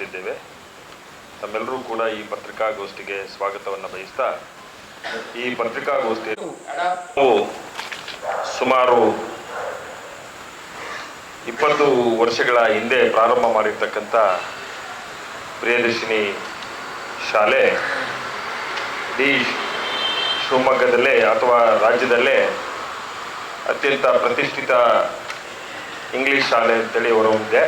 ಆರಂಭಿಸಿದ್ದೇವೆ ತಮ್ಮೆಲ್ಲರೂ ಕೂಡ ಈ ಪತ್ರಿಕಾಗೋಷ್ಠಿಗೆ ಸ್ವಾಗತವನ್ನು ಬಯಸ್ತಾ, ಈ ಪತ್ರಿಕಾಗೋಷ್ಠಿ ಸುಮಾರು ಇಪ್ಪತ್ತು ವರ್ಷಗಳ ಹಿಂದೆ ಪ್ರಾರಂಭ ಮಾಡಿರ್ತಕ್ಕಂಥ ಪ್ರಿಯದರ್ಶಿನಿ ಶಾಲೆ ಇಡೀ ಶಿವಮೊಗ್ಗದಲ್ಲೇ ಅಥವಾ ರಾಜ್ಯದಲ್ಲೇ ಅತ್ಯಂತ ಪ್ರತಿಷ್ಠಿತ ಇಂಗ್ಲಿಷ್ ಶಾಲೆ ಅಂತೇಳಿ ಹೊರಹೊಮ್ಮಿದೆ.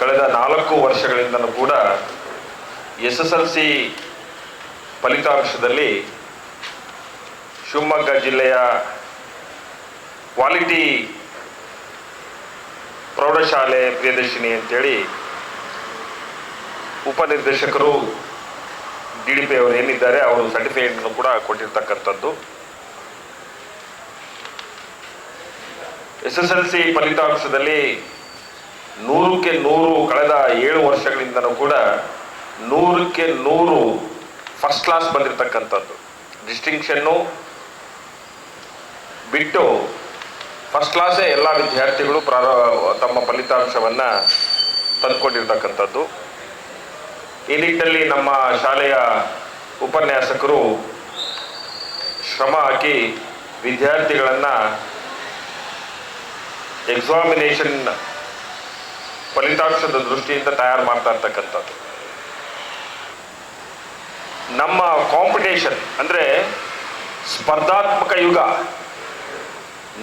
ಕಳೆದ ನಾಲ್ಕು ವರ್ಷಗಳಿಂದಲೂ ಕೂಡ ಎಸ್ ಎಸ್ ಎಲ್ ಸಿ ಫಲಿತಾಂಶದಲ್ಲಿ ಶಿವಮೊಗ್ಗ ಜಿಲ್ಲೆಯ ಕ್ವಾಲಿಟಿ ಪ್ರೌಢಶಾಲೆ ಪ್ರಿಯದರ್ಶಿನಿ ಅಂತೇಳಿ ಉಪನಿರ್ದೇಶಕರು ಡಿ ಡಿ ಪಿ ಅವರು ಏನಿದ್ದಾರೆ ಅವರು ಸರ್ಟಿಫಿಕೇಟನ್ನು ಕೂಡ ಕೊಟ್ಟಿರ್ತಕ್ಕಂಥದ್ದು. ಎಸ್ ಎಸ್ ಎಲ್ ಸಿ ಫಲಿತಾಂಶದಲ್ಲಿ ನೂರಕ್ಕೆ ನೂರು ಕಳೆದ ಏಳು ವರ್ಷಗಳಿಂದನೂ ಕೂಡ ನೂರಕ್ಕೆ ನೂರು ಫಸ್ಟ್ ಕ್ಲಾಸ್ ಬಂದಿರತಕ್ಕಂಥದ್ದು. ಡಿಸ್ಟಿಂಕ್ಷನ್ನು ಬಿಟ್ಟು ಫಸ್ಟ್ ಕ್ಲಾಸೇ ಎಲ್ಲ ವಿದ್ಯಾರ್ಥಿಗಳು ಪ್ರಾರ ತಮ್ಮ ಫಲಿತಾಂಶವನ್ನು ತಂದುಕೊಂಡಿರ್ತಕ್ಕಂಥದ್ದು. ಈ ನಿಟ್ಟಿನಲ್ಲಿ ನಮ್ಮ ಶಾಲೆಯ ಉಪನ್ಯಾಸಕರು ಶ್ರಮ ಹಾಕಿ ವಿದ್ಯಾರ್ಥಿಗಳನ್ನು ಎಕ್ಸಾಮಿನೇಷನ್ ಫಲಿತಾಂಶದ ದೃಷ್ಟಿಯಿಂದ ತಯಾರು ಮಾಡ್ತಾ ಇರ್ತಕ್ಕಂಥದ್ದು ನಮ್ಮ ಕಾಂಪಿಟೇಷನ್ ಅಂದರೆ ಸ್ಪರ್ಧಾತ್ಮಕ ಯುಗ.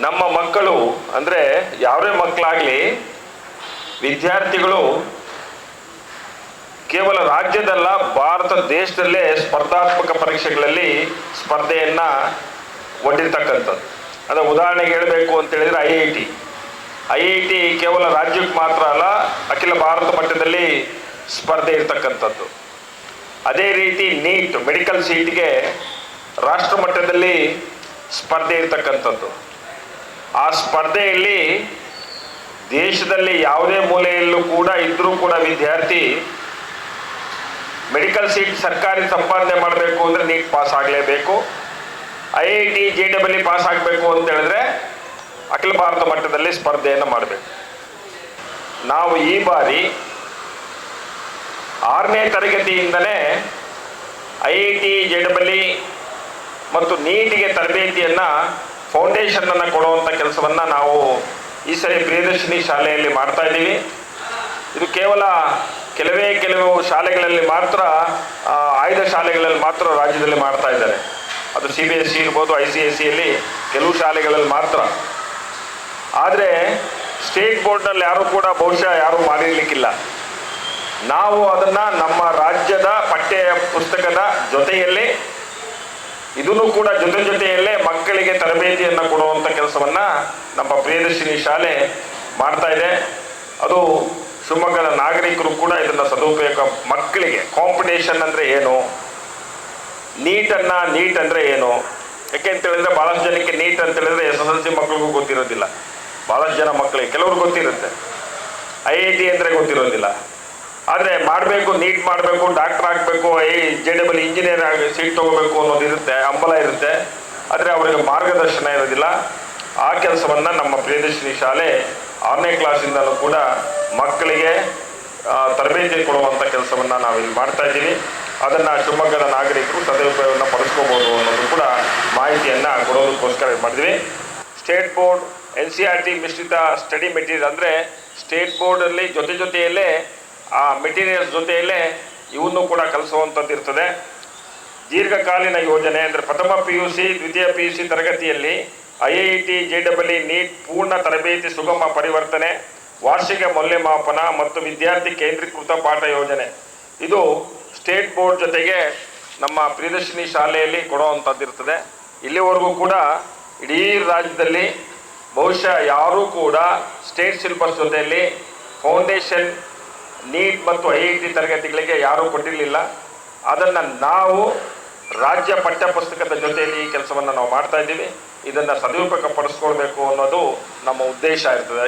ನಮ್ಮ ಮಕ್ಕಳು ಅಂದರೆ ಯಾವುದೇ ಮಕ್ಕಳಾಗಲಿ ವಿದ್ಯಾರ್ಥಿಗಳು ಕೇವಲ ರಾಜ್ಯದಲ್ಲ, ಭಾರತ ದೇಶದಲ್ಲೇ ಸ್ಪರ್ಧಾತ್ಮಕ ಪರೀಕ್ಷೆಗಳಲ್ಲಿ ಸ್ಪರ್ಧೆಯನ್ನು ಒಡ್ಡಿರ್ತಕ್ಕಂಥದ್ದು. ಅಂದರೆ ಉದಾಹರಣೆಗೆ ಹೇಳಬೇಕು ಅಂತ ಹೇಳಿದ್ರೆ I I T. I I T ಕೇವಲ ರಾಜ್ಯಕ್ಕೆ ಮಾತ್ರ ಅಲ್ಲ, ಅಖಿಲ ಭಾರತ ಮಟ್ಟದಲ್ಲಿ ಸ್ಪರ್ಧೆ ಇರ್ತಕ್ಕಂಥದ್ದು. ಅದೇ ರೀತಿ ನೀಟ್ ಮೆಡಿಕಲ್ ಸೀಟ್ಗೆ ರಾಷ್ಟ್ರ ಮಟ್ಟದಲ್ಲಿ ಸ್ಪರ್ಧೆ ಇರ್ತಕ್ಕಂಥದ್ದು. ಆ ಸ್ಪರ್ಧೆಯಲ್ಲಿ ದೇಶದಲ್ಲಿ ಯಾವುದೇ ಮೂಲೆಯಲ್ಲೂ ಕೂಡ ಇದ್ದರೂ ಕೂಡ ವಿದ್ಯಾರ್ಥಿ ಮೆಡಿಕಲ್ ಸೀಟ್ ಸರ್ಕಾರಿ ಸಂಪಾದನೆ ಮಾಡಬೇಕು ಅಂದರೆ ನೀಟ್ ಪಾಸ್ ಆಗಲೇಬೇಕು. I I T J W pass ಆಗಬೇಕು ಅಂತ ಹೇಳಿದ್ರೆ ಅಖಿಲ ಭಾರತ ಮಟ್ಟದಲ್ಲಿ ಸ್ಪರ್ಧೆಯನ್ನು ಮಾಡಬೇಕು. ನಾವು ಈ ಬಾರಿ ಆರನೇ ತರಗತಿಯಿಂದಲೇ ಐ ಐ ಟಿ ಜಡಬಲಿ ಡಬಲ್ ಮತ್ತು ನೀಟಿಗೆ ತರಬೇತಿಯನ್ನು ಫೌಂಡೇಶನನ್ನು ಕೊಡುವಂಥ ಕೆಲಸವನ್ನು ನಾವು ಈ ಸರಿ ಪ್ರಿಯದರ್ಶಿನಿ ಶಾಲೆಯಲ್ಲಿ ಮಾಡ್ತಾ ಇದ್ದೀವಿ. ಇದು ಕೇವಲ ಕೆಲವೇ ಕೆಲವು ಶಾಲೆಗಳಲ್ಲಿ ಮಾತ್ರ ಆಯ್ದ ಶಾಲೆಗಳಲ್ಲಿ ಮಾತ್ರ ರಾಜ್ಯದಲ್ಲಿ ಮಾಡ್ತಾ ಇದ್ದಾರೆ. ಅದು ಸಿ ಬಿ ಎಸ್ ಸಿ ಇರ್ಬೋದು, ಐ ಸಿ ಎಸ್ ಸಿಯಲ್ಲಿ ಕೆಲವು ಶಾಲೆಗಳಲ್ಲಿ ಮಾತ್ರ. ಆದರೆ ಸ್ಟೇಟ್ ಬೋರ್ಡ್ನಲ್ಲಿ ಯಾರು ಕೂಡ ಬಹುಶಃ ಯಾರೂ ಮಾಡಿರ್ಲಿಕ್ಕಿಲ್ಲ. ನಾವು ಅದನ್ನು ನಮ್ಮ ರಾಜ್ಯದ ಪಠ್ಯ ಪುಸ್ತಕದ ಜೊತೆಯಲ್ಲಿ, ಇದನ್ನು ಕೂಡ ಜೊತೆ ಜೊತೆಯಲ್ಲೇ ಮಕ್ಕಳಿಗೆ ತರಬೇತಿಯನ್ನು ಕೊಡುವಂಥ ಕೆಲಸವನ್ನು ನಮ್ಮ ಪ್ರಿಯದರ್ಶಿನಿ ಶಾಲೆ ಮಾಡ್ತಾ ಇದೆ. ಅದು ಶಿವಮೊಗ್ಗದ ನಾಗರಿಕರು ಕೂಡ ಇದನ್ನು ಸದುಪಯೋಗ ಮಕ್ಕಳಿಗೆ ಕಾಂಪಿಟೇಷನ್ ಅಂದರೆ ಏನು? ನೀಟನ್ನು ನೀಟ್ ಅಂದರೆ ಏನು? ಯಾಕೆ ಅಂತ ಹೇಳಿದ್ರೆ ಭಾಳಷ್ಟು ಜನಕ್ಕೆ ನೀಟ್ ಅಂತ ಹೇಳಿದ್ರೆ ಎಸ್ ಎಸ್ ಎಲ್ ಸಿ ಮಕ್ಕಳಿಗೂ ಗೊತ್ತಿರೋದಿಲ್ಲ. ಭಾಳಷ್ಟು ಜನ ಮಕ್ಕಳಿಗೆ, ಕೆಲವ್ರಿಗೆ ಗೊತ್ತಿರುತ್ತೆ. ಐ ಐ ಟಿ ಅಂದರೆ ಗೊತ್ತಿರೋದಿಲ್ಲ. ಆದರೆ ಮಾಡಬೇಕು, ನೀಟ್ ಮಾಡಬೇಕು, ಡಾಕ್ಟರ್ ಆಗಬೇಕು, ಐ ಜೆ ಡಬಲ್ ಇಂಜಿನಿಯರ್ ಆಗಿ ಸೀಟ್ ತೊಗೋಬೇಕು ಅನ್ನೋದು ಇರುತ್ತೆ, ಹಂಬಲ ಇರುತ್ತೆ. ಆದರೆ ಅವರಿಗೆ ಮಾರ್ಗದರ್ಶನ ಇರೋದಿಲ್ಲ. ಆ ಕೆಲಸವನ್ನು ನಮ್ಮ ಪ್ರಿಯದರ್ಶಿನಿ ಶಾಲೆ ಆರನೇ ಕ್ಲಾಸಿಂದಲೂ ಕೂಡ ಮಕ್ಕಳಿಗೆ ತರಬೇತಿ ಕೊಡುವಂಥ ಕೆಲಸವನ್ನು ನಾವು ಇಲ್ಲಿ ಮಾಡ್ತಾ ಇದ್ದೀವಿ. ಅದನ್ನು ಶಿವಮೊಗ್ಗದ ನಾಗರಿಕರು ಸದುಪಯೋಗವನ್ನು ಪಡಿಸ್ಕೋಬೋದು ಅನ್ನೋದು ಕೂಡ ಮಾಹಿತಿಯನ್ನು ಕೊಡೋದಕ್ಕೋಸ್ಕರ ಮಾಡಿದ್ವಿ. State board N C R T ಮಿಶ್ರಿತ ಸ್ಟಡಿ ಮೆಟೀರಿಯಲ್ ಅಂದರೆ ಸ್ಟೇಟ್ ಬೋರ್ಡಲ್ಲಿ ಜೊತೆ ಜೊತೆಯಲ್ಲೇ, ಆ ಮೆಟೀರಿಯಲ್ಸ್ ಜೊತೆಯಲ್ಲೇ ಇವನ್ನು ಕೂಡ ಕಲಿಸುವಂಥದ್ದು ಇರ್ತದೆ. ದೀರ್ಘಕಾಲೀನ ಯೋಜನೆ ಅಂದರೆ ಪ್ರಥಮ ಪಿ ಯು ಸಿ, ದ್ವಿತೀಯ ಪಿ ಯು ಸಿ ತರಗತಿಯಲ್ಲಿ I I T, J double E, NEET, ಪೂರ್ಣ ತರಬೇತಿ ಸುಗಮ ಪರಿವರ್ತನೆ, ವಾರ್ಷಿಕ ಮೌಲ್ಯಮಾಪನ ಮತ್ತು ವಿದ್ಯಾರ್ಥಿ ಕೇಂದ್ರೀಕೃತ ಪಾಠ ಯೋಜನೆ. ಇದು ಸ್ಟೇಟ್ ಬೋರ್ಡ್ ಜೊತೆಗೆ ನಮ್ಮ ಪ್ರಿಯದರ್ಶಿನಿ ಶಾಲೆಯಲ್ಲಿ ಕೊಡುವಂಥದ್ದು ಇರ್ತದೆ. ಇಲ್ಲಿವರೆಗೂ ಕೂಡ ಇಡೀ ರಾಜ್ಯದಲ್ಲಿ ಬಹುಶಃ ಯಾರೂ ಕೂಡ ಸ್ಟೇಟ್ ಸಿಲೆಬಸ್ ಜೊತೆಯಲ್ಲಿ ಫೌಂಡೇಶನ್ ನೀಟ್ ಮತ್ತು ಐ ಐ ಟಿ ತರಗತಿಗಳಿಗೆ ಯಾರೂ ಕೊಟ್ಟಿರಲಿಲ್ಲ. ಅದನ್ನು ನಾವು ರಾಜ್ಯ ಪಠ್ಯಪುಸ್ತಕದ ಜೊತೆಯಲ್ಲಿ ಈ ಕೆಲಸವನ್ನು ನಾವು ಮಾಡ್ತಾ ಇದ್ದೀವಿ. ಇದನ್ನು ಸದುಪಯೋಗ ಪಡಿಸ್ಕೊಳ್ಬೇಕು ಅನ್ನೋದು ನಮ್ಮ ಉದ್ದೇಶ ಇರ್ತದೆ.